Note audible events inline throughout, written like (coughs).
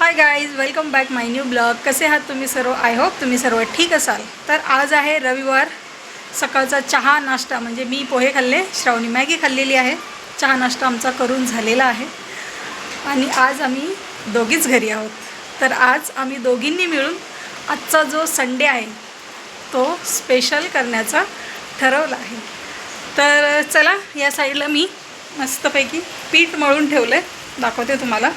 Hi guys welcome back my new blog कसे आहात तुम्ही सर्व? आय होप तुम्ही सर्व ठीक असाल. तर आज आहे रविवार सकाळचा चहा नाश्ता म्हणजे मी पोहे खाल्ले श्रावणी मॅगी खाल्लेली आहे. चहा नाश्ता आमचा करून झालेला आहे. आणि आज आम्ही दोघीच घरी आहोत. तर आज आम्ही दोघींनी मिळून आजचा जो संडे आहे तो स्पेशल करण्याचा ठरवला आहे. तर चला या साईडला मी मस्तपैकी पीठ मळून ठेवलं आहे दाखवते तुम्हाला.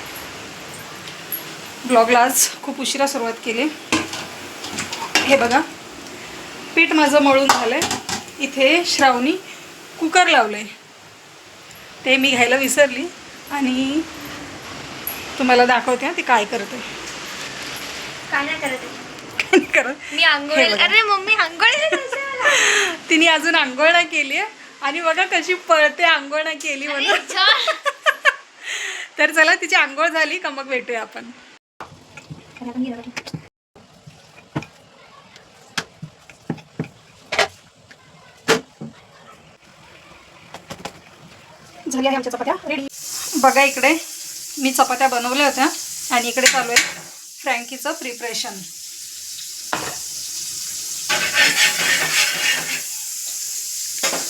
ब्लॉगला आज खूप उशिरा सुरुवात केली हे बघा पीठ माझं मळून झालं आहे इथे श्रावणी कुकर लावलं आहे ते मी घ्यायला विसरली आणि तुम्हाला दाखवते ती काय करते काय नाही करत आहे. करत मी आंघोळ बघा. अरे मम्मी आंघोळ. (laughs) तिने अजून आंघोळ नाही केली आहे आणि बघा कशी पळते आंघोळ नाही केली म्हणून. (laughs) तर चला तिची आंघोळ झाली का मग भेटूया आपण झाली आहे आमच्या चपात्या. रेडी बघा इकडे. मी चपात्या बनवल्या होत्या आणि इकडे चालू आहे फ्रँकीचं प्रिपरेशन.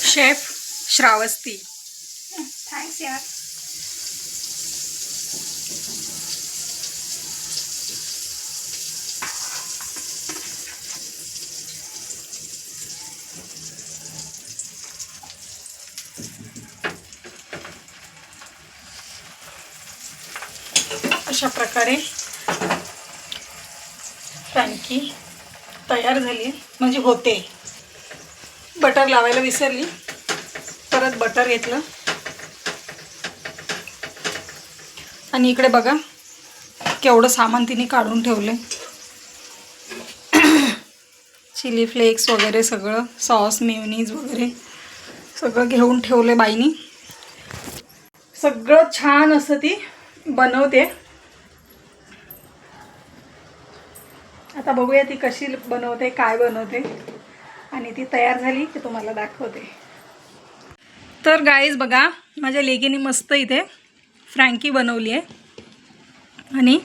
शेफ श्रावस्ती. थँक्स यार. अशा प्रकारे फ्रँकी तयार झाली. म्हणजे होते. बटर लावायला विसरली. परत बटर घेतलं. आणि इकडे बघा केवढं सामान तिने काढून ठेवलं चिली फ्लेक्स वगैरे सगळं सॉस मेवनीज वगैरे सगळं घेऊन ठेवलं बाईनी. सगळं छान असं ती बनवते. आता बघूया ती कशी बनवते काय बनवते. आणि ती तयार झाली की तुम्हाला दाखवते. तर गाईज बघा माझ्या लेकीने मस्त इथे फ्रँकी बनवली आहे. आणि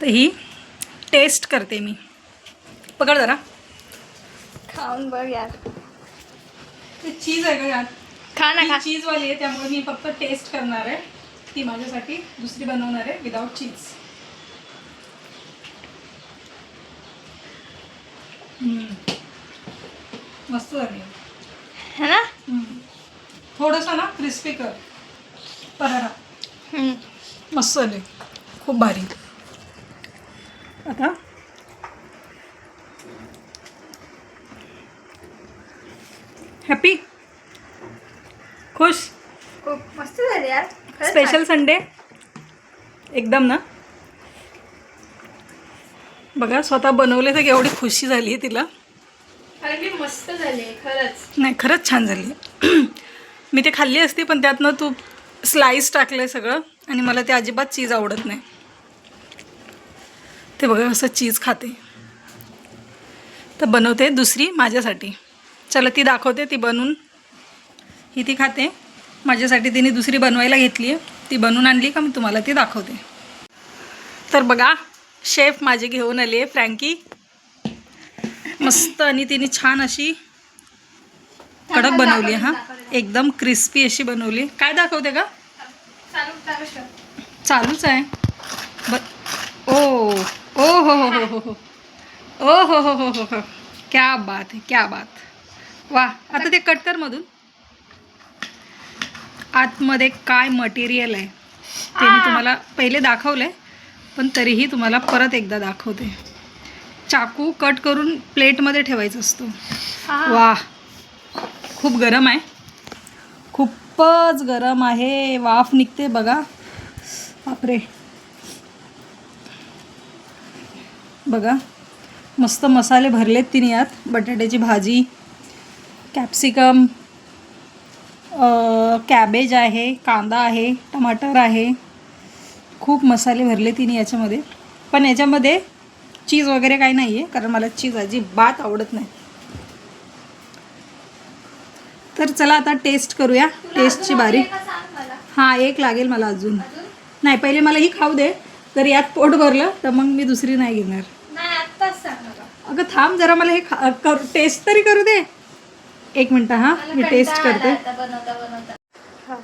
तर ही टेस्ट करते मी. पकड जरा. खाऊन बघ यार. ते चीज आहे का यात खा ना खा. चीजवाली आहे त्यामुळे मी फक्त टेस्ट करणार आहे. ती माझ्यासाठी दुसरी बनवणार आहे विदाऊट चीज मस्त झाली. है ना? थोडंसं ना क्रिस्पी कर. पराठा. हम्म. मस्त झाले. खूप भारी. आता हॅपी खुश? खूप मस्त झाली यार. स्पेशल संडे एकदम ना? बघा स्वतः बनवले तर एवढी खुशी झाली आहे तिला. मस्त झाली खरंच. नाही खरंच छान झाली (clears throat) मी ते खाल्ली असती पण त्यातनं तू स्लाईस टाकलं आहे सगळं आणि मला ते अजिबात चीज आवडत नाही. ते बघा असं चीज खाते. तर बनवते दुसरी माझ्यासाठी. चला ती दाखवते ती बनवून ही ती खाते. माझ्यासाठी तिने दुसरी बनवायला घेतली आहे. ती बनवून आणली का मी तुम्हाला ती दाखवते. तर बघा शेफ माझी घेऊन आली आहे फ्रँकी. मस्त आणि तिने छान अशी कडक बनवली आहे हा. एकदम क्रिस्पी अशी बनवली. काय दाखवते का. चालूच आहे. ब ओ ओ हो हो हो हो हो. ओ हो हो हो हो हो. क्या बात है क्या बात. वा आता ते कट कर मधून. आतमध्ये काय मटेरियल आहे ते मी तुम्हाला पहिले दाखवलं आहे पण तरीही तुम्हाला परत एकदा दाखवते. चाकू कट करून प्लेटमध्ये ठेवायचा असतो. वा खूप गरम आहे. खूपच गरम आहे. वाफ निघते बघा. बापरे. बघा. मस्त मसाले भरलेत तिने यात. बटाट्याची भाजी कॅप्सिकम कॅबेज आहे कांदा आहे टमाटर आहे. खूप मसाले भरले तिने याच्यामध्ये. पण याच्यामध्ये चीज वगैरे काही नाही आहे कारण मला चीज अजिबात आवडत नाही. तर चला आता टेस्ट करूया. टेस्टची बारी. हां एक लागेल मला अजून. नाही पहिले मला ही खाऊ दे. जर यात पोट भरलं तर मग मी दुसरी नाही घेणार. अगं थांब जरा मला हे खा कर टेस्ट तरी करू दे. एक मिनटं हां. मी टेस्ट करते आला आता बनवता बनवता हा.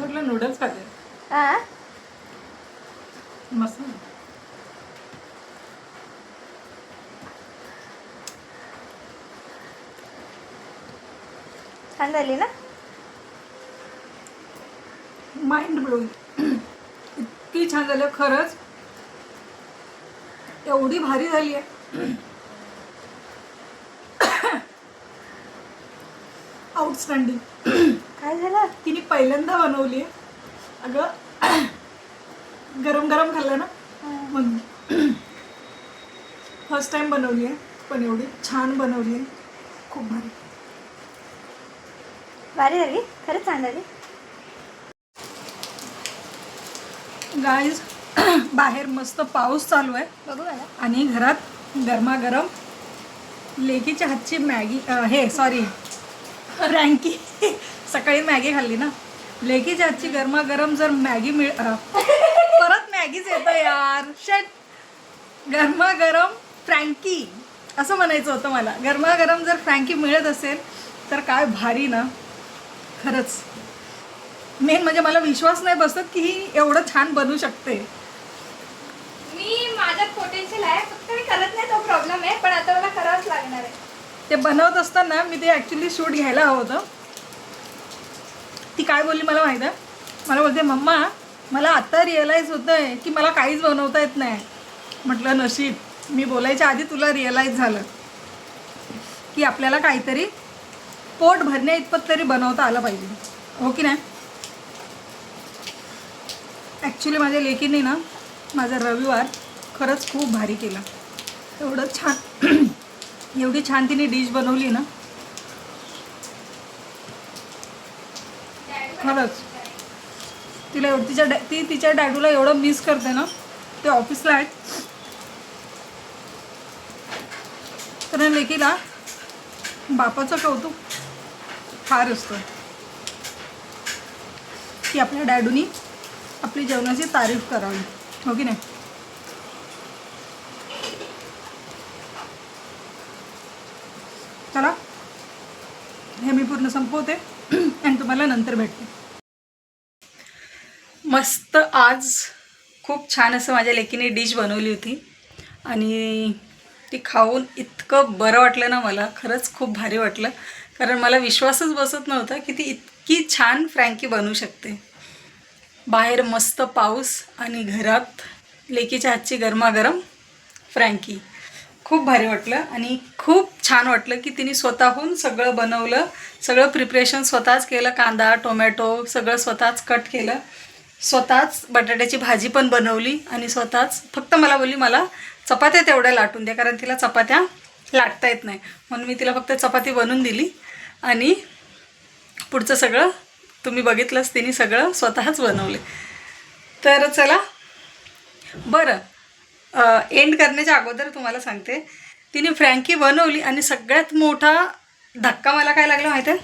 म्हटलं नूडल्स खाते. हा? मस्त. छान झाली ना? माइंड ब्लोईंग इतकी छान झालं खरंच. एवढी भारी झाली आहे. (coughs) आउटस्टँडिंग काय झालं? तिने पहिल्यांदा बनवली. आहे अगं गरम गरम खाल्लं ना? मग फर्स्ट टाइम बनवली आहे पण एवढी छान बनवली आहे. खूप भारी. भारी झाली? खरंच छान झाली. गाईज बाहेर मस्त पाऊस चालू आहे. बघू आणि घरात गरमागरम लेकीच्या हातची मॅगी हे सॉरी रँकी सकाळी मॅगी खाल्ली ना. लेकीच्या हातची गरमागरम जर मॅगी मिळ परत मॅगीच येतं यार. शट गरमागरम फ्रँकी. असं म्हणायचं होतं मला. गरमागरम जर फ्रँकी मिळत असेल तर काय भारी ना. खरंच. मेन म्हणजे मला विश्वास नाही बसत की ही एवढं छान बनवू शकते. मी माझ्यात पोटेन्शियल आहे फक्त मी करत नाही तो प्रॉब्लेम आहे पण आता मला करावंच लागणार आहे. ते बनवत असताना मी ते ॲक्च्युली शूट घ्यायला हवं होतं. ती काय बोलली मला माहीत आहे? मला बोलते मम्मा मला आत्ता रिअलाईज होतं आहे की मला काहीच बनवता येत नाही. म्हटलं नशीब मी बोलायच्या आधी तुला रिअलाईज झालं की आपल्याला काहीतरी पोट भरण्या इतपत तरी बनवता आलं पाहिजे. हो की नाही? ॲक्च्युली माझ्या लेकीने ना माझा रविवार खरंच खूप भारी केला. एवढं छान (clears throat) एवढी छान तिने डिश बनवली ना खरंच. तिला एवढं तिच्या डॅ ती तिच्या डॅडूला एवढं मिस करते ना ते ऑफिसला आहेत. तर लेकीला बापाचं कौतुक फार असतं. की आपल्या डॅडूनी आपली जेवणाची तारीफ करावी. हो की नाही? चला. हे मी पूर्ण संपवते. (clears throat) आणि तुम्हाला नंतर भेटते. मस्त आज खूप छान असं माझ्या लेकीने डिश बनवली होती. आणि ती खाऊन इतकं बरं वाटलं ना मला. खरंच खूप भारी वाटलं. कारण मला विश्वासच बसत नव्हता की ती इतकी छान फ्रँकी बनवू शकते. बाहेर मस्त पाऊस आणि घरात लेकीच्या हातची गरमागरम फ्रँकी. खूप भारी वाटलं आणि खूप छान वाटलं की तिने स्वतःहून सगळं बनवलं. सगळं प्रिपरेशन स्वतःच केलं. कांदा टोमॅटो सगळं स्वतःच कट केलं. स्वतःच बटाट्याची भाजी पण बनवली आणि स्वतःच फक्त मला बोलली मला चपात्या तेवढ्या लाटून द्या कारण तिला चपात्या लाटता येत नाही. म्हणून मी तिला फक्त चपाती बनवून दिली आणि पुढचं सगळं तुम्ही बघितलंच तिने सगळं स्वतःच बनवले. तर चला बरं एंड करण्याच्या अगोदर तुम्हाला सांगते. तिने फ्रँकी बनवली आणि सगळ्यात मोठा धक्का मला काय लागला माहिती आहे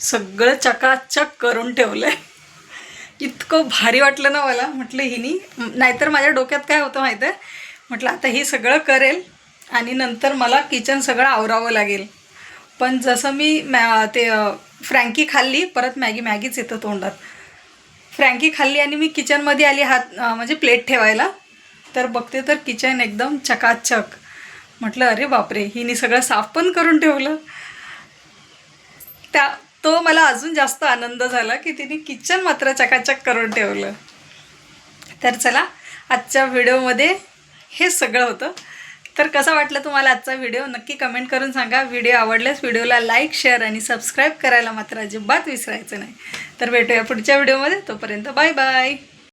सगळं चकाचक करून ठेवलं आहे इतकं भारी वाटलं ना मला. म्हटलं हिनी नाहीतर माझ्या डोक्यात काय होतं माहिती आहे म्हटलं आता हे सगळं करेल आणि नंतर मला किचन सगळं आवरावं लागेल. पण जसं मी मॅ ते फ्रँकी खाल्ली परत मॅगी मॅगीच येतं तोंडात. फ्रँकी खाल्ली आणि मी किचनमध्ये आली हात म्हणजे प्लेट ठेवायला तर बघते तर किचन एकदम चकाचक. म्हटलं अरे बापरे हिने सगळं साफ पण करून ठेवलं. त्या तो मला अजून जास्त आनंद झाला की तिने किचन मात्र चकाचक करून ठेवलं. तर चला आजच्या व्हिडिओमध्ये हे सगळं होतं. तर कसा वाटलं तुम्हाला आजचा व्हिडिओ? नक्की कमेंट करून सांगा. व्हिडिओ आवडल्यास व्हिडिओला लाईक शेअर आणि सबस्क्राईब करायला मात्र अजिबात विसरायचं नाही. तर भेटूया पुढच्या व्हिडिओमध्ये. तोपर्यंत बाय बाय.